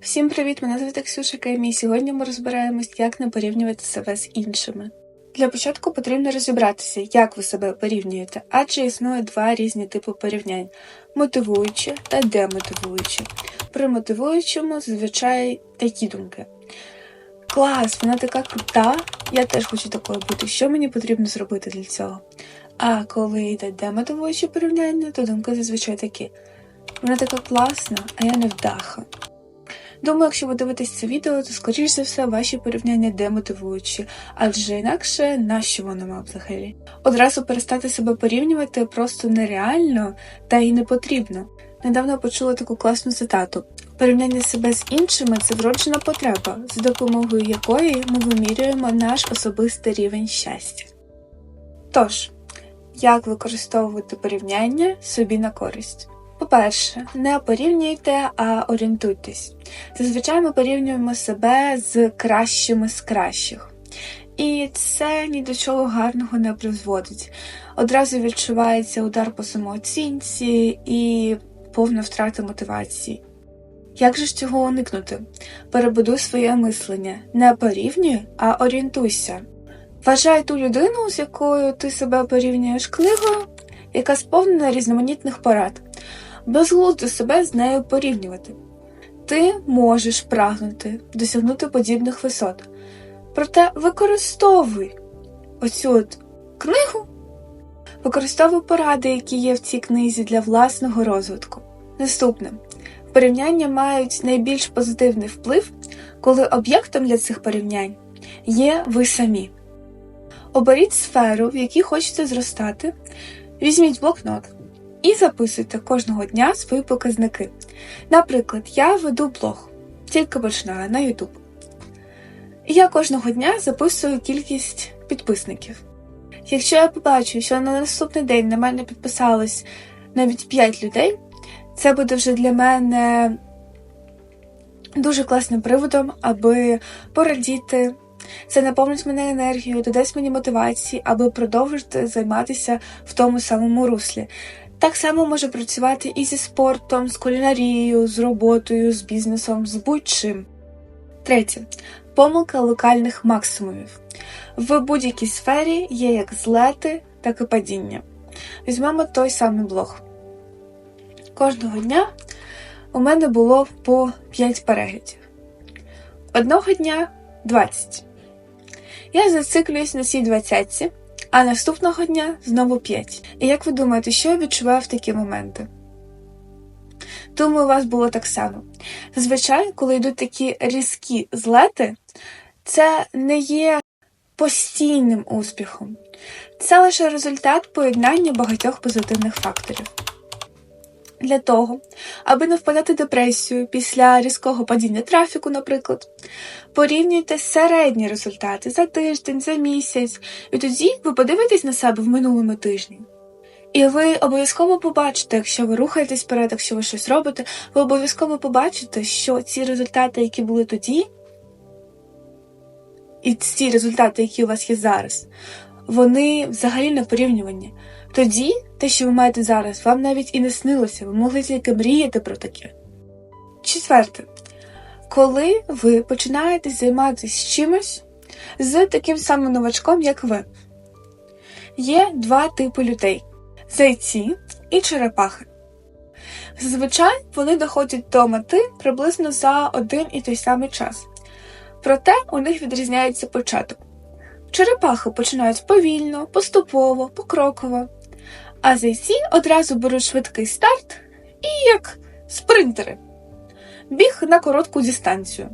Всім привіт! Мене звати Ксюша Кемі, і сьогодні ми розбираємось, як не порівнювати себе з іншими. Для початку потрібно розібратися, як ви себе порівнюєте, адже існує два різні типи порівнянь мотивуючі та демотивуючі. При мотивуючому зазвичай такі думки. Клас, вона така крута, я теж хочу такою бути. Що мені потрібно зробити для цього? А коли йде демотивуюче порівняння, то думки зазвичай такі. Вона така класна, а я не вдаха. Думаю, якщо ви дивитесь це відео, то скоріш за все ваші порівняння демотивуючі, адже інакше нащо воно вам взагалі? Одразу перестати себе порівнювати просто нереально та й не потрібно. Недавно почула таку класну цитату: порівняння себе з іншими це вроджена потреба, за допомогою якої ми вимірюємо наш особистий рівень щастя. Тож, як використовувати порівняння собі на користь? По-перше, не порівнюйте, а орієнтуйтесь. Зазвичай ми порівнюємо себе з кращими з кращих. І це ні до чого гарного не призводить. Одразу відчувається удар по самооцінці і повна втрата мотивації. Як же ж цього уникнути? Перебудуй своє мислення. Не порівнюй, а орієнтуйся. Вважай ту людину, з якою ти себе порівнюєш книгою, яка сповнена різноманітних порад. Безглуздо себе з нею порівнювати. Ти можеш прагнути досягнути подібних висот. Проте використовуй оцю от книгу, використовуй поради, які є в цій книзі для власного розвитку. Наступне порівняння мають найбільш позитивний вплив, коли об'єктом для цих порівнянь є ви самі. Оберіть сферу, в якій хочете зростати, візьміть блокнот і записуйте кожного дня свої показники. Наприклад, я веду блог, тільки починаю на YouTube. Я кожного дня записую кількість підписників. Якщо я побачу, що на наступний день на мене підписалось навіть 5 людей, це буде вже для мене дуже класним приводом, аби порадіти. Це наповнить мене енергією, додасть мені мотивації, аби продовжити займатися в тому самому руслі. Так само може працювати і зі спортом, з кулінарією, з роботою, з бізнесом, з будь-чим. Третє. Помилка локальних максимумів. В будь-якій сфері є як злети, так і падіння. Візьмемо той самий блог. Кожного дня у мене було по 5 переглядів. Одного дня 20. Я зациклююсь на цій 20 а наступного дня знову 5. І як ви думаєте, що я відчуваю в такі моменти? Думаю, у вас було так само. Зазвичай, коли йдуть такі різкі злети, це не є постійним успіхом, це лише результат поєднання багатьох позитивних факторів. Для того, аби не впадати депресію після різкого падіння трафіку, наприклад, порівнюйте середні результати за тиждень, за місяць, і тоді ви подивитесь на себе в минулому тижні. І ви обов'язково побачите, якщо ви рухаєтесь вперед, якщо ви щось робите, ви обов'язково побачите, що ці результати, які були тоді, і ці результати, які у вас є зараз, вони взагалі не порівнювані. Тоді те, що ви маєте зараз, вам навіть і не снилося, ви могли тільки мріяти про таке. Четверте, коли ви починаєте займатися чимось з таким самим новачком, як ви, є два типи людей зайці і черепахи. Зазвичай вони доходять до мети приблизно за один і той самий час. Проте у них відрізняється початок. Черепахи починають повільно, поступово, покроково, а зайці одразу беруть швидкий старт і як спринтери. Біг на коротку дистанцію.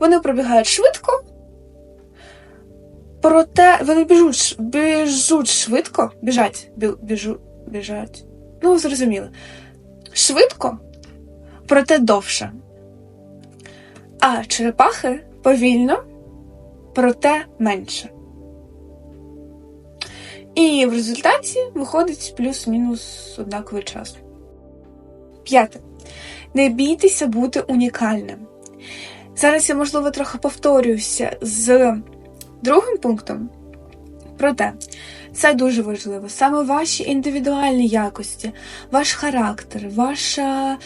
Вони пробігають швидко, проте вони біжуть біжуть швидко, біжать, біжу, біжать. Ну, зрозуміло. Швидко, проте довше. А черепахи повільно, проте менше. І в результаті виходить плюс-мінус однаковий час. П'яте. Не бійтеся бути унікальним. Зараз я, можливо, трохи повторююся з другим пунктом. Проте, це дуже важливо. Саме ваші індивідуальні якості, ваш характер, ваша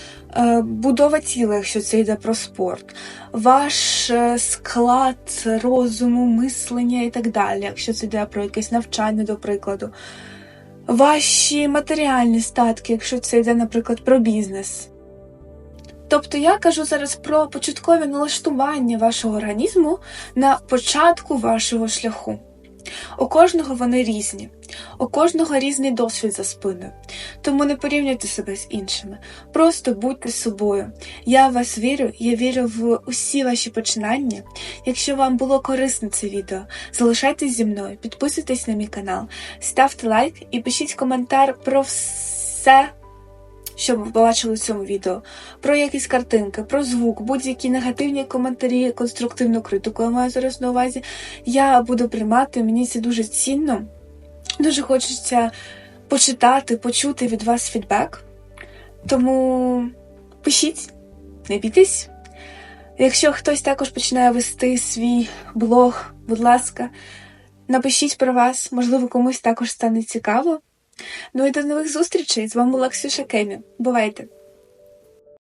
будова тіла, якщо це йде про спорт, ваш е, склад розуму, мислення і так далі, якщо це йде про якесь навчання, до прикладу, ваші матеріальні статки, якщо це йде, наприклад, про бізнес. Тобто я кажу зараз про початкове налаштування вашого організму на початку вашого шляху. У кожного вони різні, у кожного різний досвід за спиною. Тому не порівнюйте себе з іншими. Просто будьте собою. Я в вас вірю, я вірю в усі ваші починання. Якщо вам було корисно це відео, залишайтесь зі мною, підписуйтесь на мій канал, ставте лайк і пишіть коментар про все що ви побачили в цьому відео, про якісь картинки, про звук, будь-які негативні коментарі, конструктивну критику я маю зараз на увазі. Я буду приймати, мені це дуже цінно. Дуже хочеться почитати, почути від вас фідбек. Тому пишіть, не бійтесь. Якщо хтось також починає вести свій блог, будь ласка, напишіть про вас, можливо, комусь також стане цікаво. Ну і до нових зустрічей! З вами була Ксюша Кемі. Бувайте!